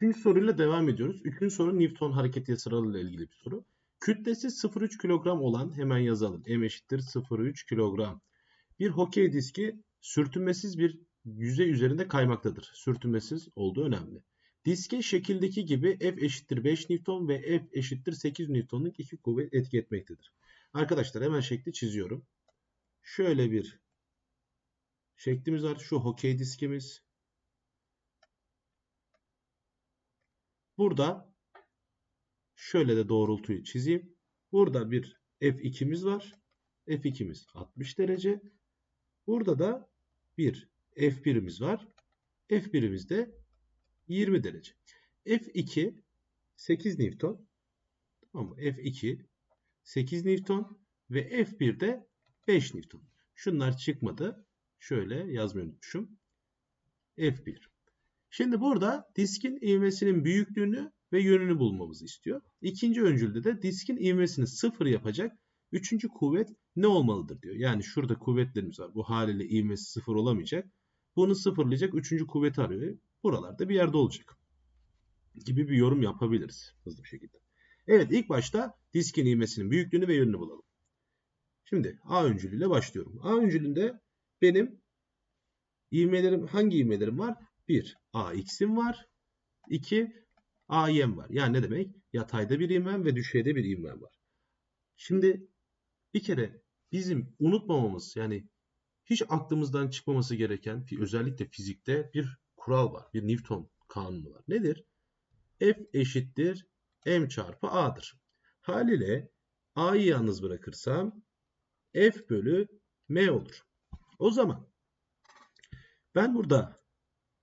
Üçüncü soruyla devam ediyoruz. Üçüncü soru Newton hareket yasasıyla ilgili bir soru. Kütlesi 0,3 kilogram olan hemen yazalım. M eşittir 0,3 kilogram. Bir hokey diski sürtünmesiz bir yüzey üzerinde kaymaktadır. Sürtünmesiz olduğu önemli. Diske şekildeki gibi F eşittir 5 Newton ve F eşittir 8 Newton'luk iki kuvvet etki etmektedir. Arkadaşlar hemen şekli çiziyorum. Şöyle bir şeklimiz var. Şu hokey diskimiz. Burada şöyle de doğrultuyu çizeyim. Burada bir F2'miz var. F2'miz 60 derece. Burada da bir F1'imiz var. F1'imiz de 20 derece. F2 8 Newton. Tamam mı? F2 8 Newton ve F1 de 5 Newton. Şunlar çıkmadı. Şöyle yazmayı unutmuşum. F1. Şimdi burada diskin ivmesinin büyüklüğünü ve yönünü bulmamızı istiyor. İkinci öncülde de diskin ivmesini sıfır yapacak üçüncü kuvvet ne olmalıdır diyor. Yani şurada kuvvetlerimiz var. Bu haliyle ivmesi sıfır olamayacak. Bunu sıfırlayacak üçüncü kuvveti arıyor. Buralarda bir yerde olacak. Gibi bir yorum yapabiliriz hızlı bir şekilde. Evet ilk başta diskin ivmesinin büyüklüğünü ve yönünü bulalım. Şimdi A öncülüyle başlıyorum. A öncülünde benim ivmelerim hangi ivmelerim var? 1. AX'im var. 2. AY'm var. Yani ne demek? Yatayda bir ivmem ve düşeyde bir ivmem var. Şimdi bir kere bizim unutmamamız yani hiç aklımızdan çıkmaması gereken özellikle fizikte bir kural var. Bir Newton kanunu var. Nedir? F eşittir m çarpı a'dır. Haliyle a'yı yalnız bırakırsam f bölü m olur. O zaman ben burada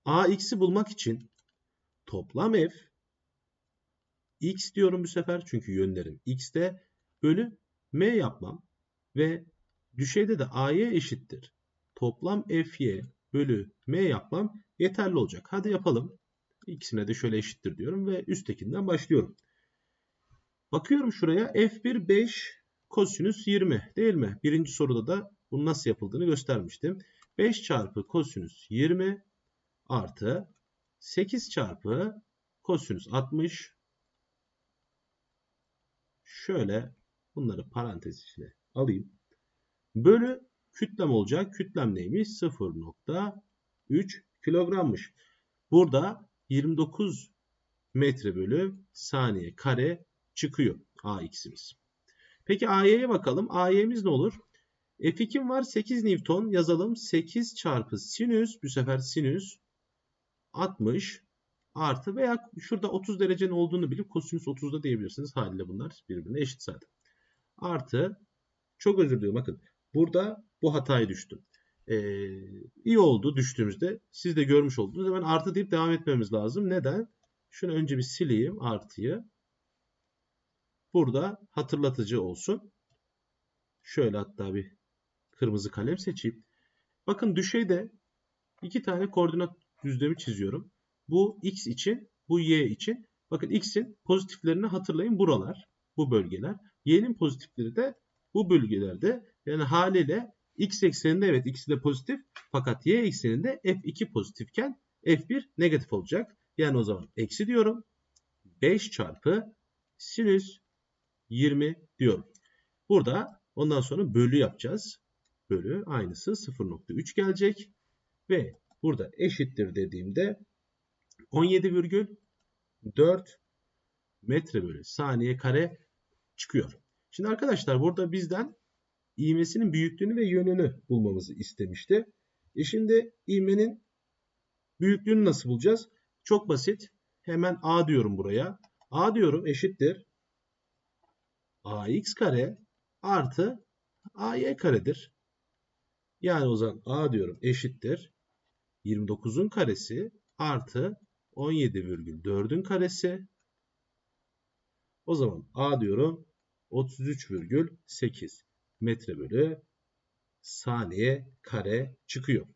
ax'i bulmak için toplam f x diyorum bu sefer çünkü yönlerim x'te bölü m yapmam ve düşeyde de a'ya eşittir. Toplam fy bölü m yapmam yeterli olacak. Hadi yapalım. İkisine de şöyle eşittir diyorum ve üsttekinden başlıyorum. Bakıyorum şuraya f1 5 kosinüs 20 değil mi? Birinci soruda da bunun nasıl yapıldığını göstermiştim. 5 çarpı kosinüs 20 artı 8 çarpı kosinüs 60 şöyle bunları parantez içine alayım. Bölü kütlem olacak. Kütlem neymiş? 0.3 kilogrammış. Burada 29 metre bölü saniye kare çıkıyor AX'imiz. Peki AY'ye bakalım. AY'miz ne olur? F2 var 8 Newton yazalım. 8 çarpı sinüs bu sefer sinüs 60 artı veya şurada 30 derecenin olduğunu bilip kosinüs 30'da diyebilirsiniz. Haliyle bunlar birbirine eşit zaten. Artı çok özür diliyorum bakın burada bu hatayı düştüm. Ee, iyi oldu düştüğümüzde. Siz de görmüş oldunuz. Hemen artı deyip devam etmemiz lazım. Neden? Şunu önce bir sileyim artıyı. Burada hatırlatıcı olsun. Şöyle hatta bir kırmızı kalem seçeyim. Bakın düşeyde iki tane koordinat düzlemi çiziyorum. Bu x için, bu y için. Bakın x'in pozitiflerini hatırlayın buralar, bu bölgeler. Y'nin pozitifleri de bu bölgelerde. Yani haliyle x ekseninde evet x'i de pozitif fakat y ekseninde f2 pozitifken f1 negatif olacak. Yani o zaman eksi diyorum. 5 çarpı sinüs 20 diyorum. Burada ondan sonra bölü yapacağız. Bölü aynısı 0.3 gelecek. Ve burada eşittir dediğimde 17,4 metre bölü saniye kare çıkıyor. Şimdi arkadaşlar burada bizden ivmesinin büyüklüğünü ve yönünü bulmamızı istemişti. E şimdi ivmenin büyüklüğünü nasıl bulacağız? Çok basit. Hemen A diyorum buraya. A diyorum eşittir. AX kare artı AY karedir. Yani o zaman A diyorum eşittir. 29'un karesi artı 17,4'ün karesi. O zaman A diyorum 33,8 metre bölü saniye kare çıkıyor.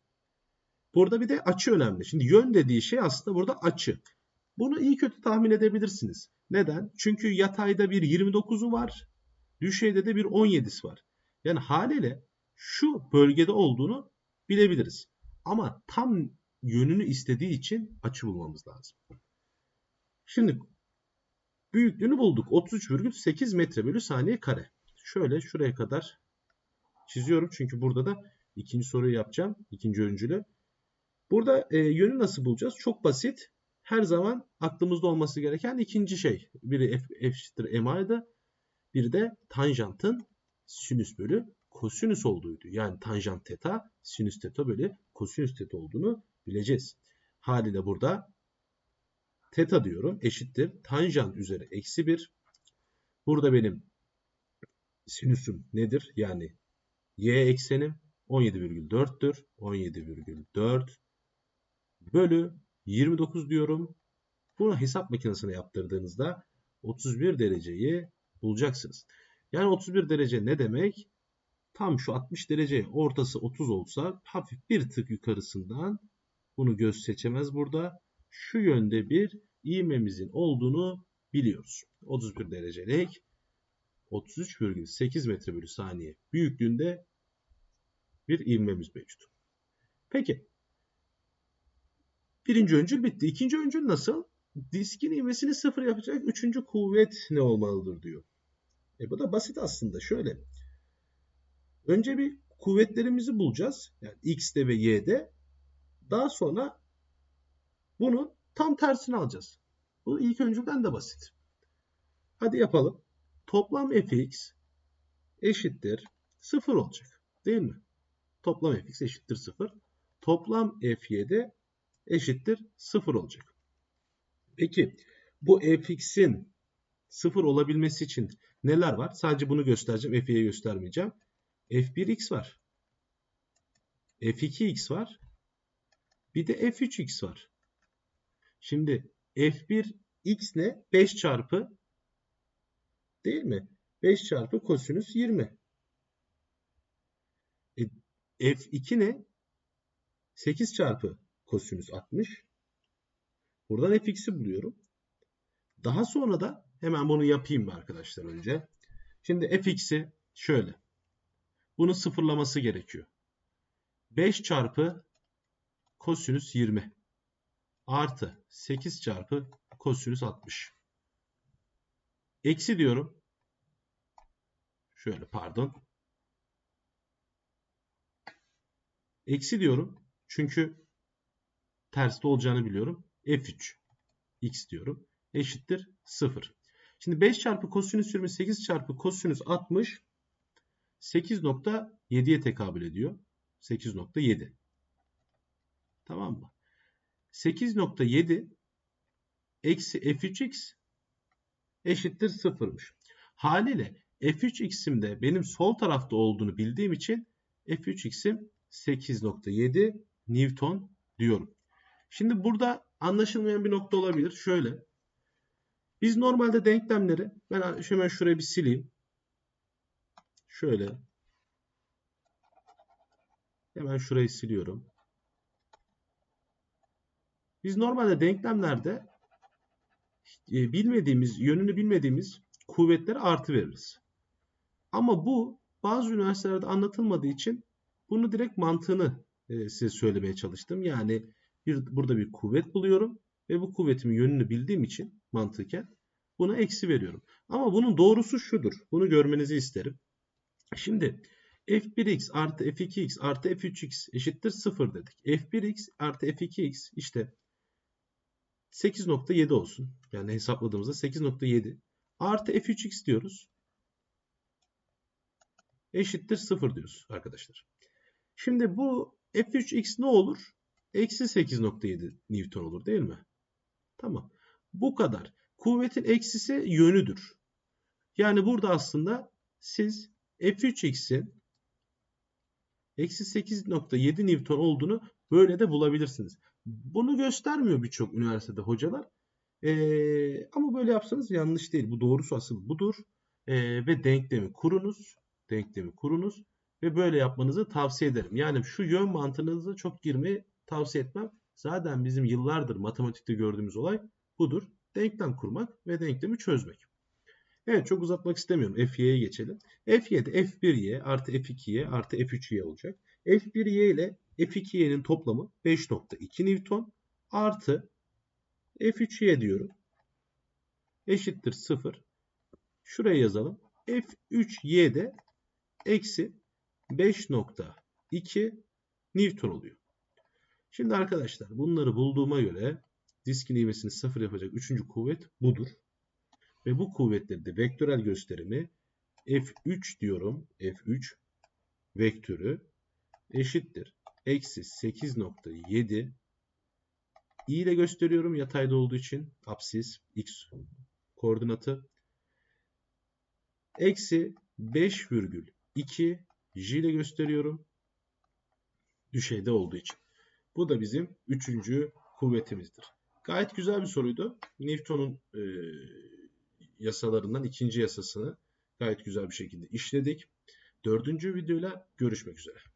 Burada bir de açı önemli. Şimdi yön dediği şey aslında burada açı. Bunu iyi kötü tahmin edebilirsiniz. Neden? Çünkü yatayda bir 29'u var. Düşeyde de bir 17'si var. Yani haliyle şu bölgede olduğunu bilebiliriz. Ama tam yönünü istediği için açı bulmamız lazım. Şimdi büyüklüğünü bulduk. 33,8 metre bölü saniye kare. Şöyle şuraya kadar çiziyorum. Çünkü burada da ikinci soruyu yapacağım. ikinci öncülü. Burada e, yönü nasıl bulacağız? Çok basit. Her zaman aklımızda olması gereken ikinci şey. Biri f, f eşittir MA'ydı. Bir de tanjantın sinüs bölü kosinüs olduğuydu. Yani tanjant teta sinüs teta bölü kosinüs teta olduğunu bileceğiz. Haliyle burada teta diyorum eşittir tanjant üzeri eksi 1. Burada benim sinüsüm nedir? Yani y eksenim 17,4'tür. 17,4 bölü 29 diyorum. Bunu hesap makinesine yaptırdığınızda 31 dereceyi bulacaksınız. Yani 31 derece ne demek? Tam şu 60 derece ortası 30 olsa hafif bir tık yukarısından bunu göz seçemez burada. Şu yönde bir ivmemizin olduğunu biliyoruz. 31 derecelik 33,8 metre bölü saniye büyüklüğünde bir ivmemiz mevcut. Peki. Birinci öncül bitti. İkinci öncül nasıl? Diskin ivmesini sıfır yapacak üçüncü kuvvet ne olmalıdır diyor. E bu da basit aslında. Şöyle. Önce bir kuvvetlerimizi bulacağız. Yani x'de ve y'de. Daha sonra bunun tam tersini alacağız. Bu ilk öncülden de basit. Hadi yapalım. Toplam fx eşittir 0 olacak. Değil mi? Toplam fx eşittir 0. Toplam fy'de eşittir 0 olacak. Peki bu fx'in 0 olabilmesi için neler var? Sadece bunu göstereceğim. fy'yi göstermeyeceğim. F1x var. f2x var. Bir de f3x var. Şimdi f1x ne? 5 çarpı değil mi? 5 çarpı kosinüs 20. E, f2 ne? 8 çarpı kosinüs 60. Buradan fx'i buluyorum. Daha sonra da hemen bunu yapayım mı arkadaşlar önce. Şimdi fx'i şöyle. Bunu sıfırlaması gerekiyor. 5 çarpı kosinüs 20 artı 8 çarpı kosinüs 60. Eksi diyorum. Şöyle pardon. Eksi diyorum. Çünkü terste olacağını biliyorum. F3 x diyorum. Eşittir 0. Şimdi 5 çarpı kosinüs 28 çarpı kosinüs 60 8.7'ye tekabül ediyor. 8.7. Tamam mı? 8.7 eksi f3x eşittir 0'mış. Haliyle f3x'im de benim sol tarafta olduğunu bildiğim için f3x'im 8.7 Newton diyorum. Şimdi burada anlaşılmayan bir nokta olabilir. Şöyle. Biz normalde denklemleri ben hemen şuraya bir sileyim. Şöyle. Hemen şurayı siliyorum. Biz normalde denklemlerde e, bilmediğimiz, yönünü bilmediğimiz kuvvetlere artı veririz. Ama bu bazı üniversitelerde anlatılmadığı için bunu direkt mantığını e, size söylemeye çalıştım. Yani bir, burada bir kuvvet buluyorum ve bu kuvvetimin yönünü bildiğim için mantıken buna eksi veriyorum. Ama bunun doğrusu şudur. Bunu görmenizi isterim. Şimdi f1x artı f2x artı f3x eşittir 0 dedik. f1x artı f2x işte 8.7 olsun. Yani hesapladığımızda 8.7 artı f3x diyoruz. Eşittir 0 diyoruz arkadaşlar. Şimdi bu f3x ne olur? Eksi 8.7 Newton olur değil mi? Tamam. Bu kadar. Kuvvetin eksisi yönüdür. Yani burada aslında siz f3x'in eksi 8.7 Newton olduğunu böyle de bulabilirsiniz. Bunu göstermiyor birçok üniversitede hocalar. Ee, ama böyle yapsanız yanlış değil. Bu doğrusu asıl budur. Ee, ve denklemi kurunuz. Denklemi kurunuz. Ve böyle yapmanızı tavsiye ederim. Yani şu yön mantığınızı çok girmeyi tavsiye etmem. Zaten bizim yıllardır matematikte gördüğümüz olay budur. Denklem kurmak ve denklemi çözmek. Evet çok uzatmak istemiyorum. F-y'ye geçelim. F-y'de F1y artı F2y artı F3y olacak. F1y ile F2y'nin toplamı 5.2 Newton artı F3y diyorum. eşittir 0. Şuraya yazalım. F3y'de eksi 5.2 Newton oluyor. Şimdi arkadaşlar bunları bulduğuma göre diskin ivmesini 0 yapacak 3. kuvvet budur. Ve bu kuvvetlerin de vektörel gösterimi F3 diyorum. F3 vektörü eşittir. Eksi 8.7 i ile gösteriyorum yatayda olduğu için apsis x koordinatı. Eksi 5,2 j ile gösteriyorum. Düşeyde olduğu için. Bu da bizim üçüncü kuvvetimizdir. Gayet güzel bir soruydu. Newton'un e, yasalarından ikinci yasasını gayet güzel bir şekilde işledik. Dördüncü videoyla görüşmek üzere.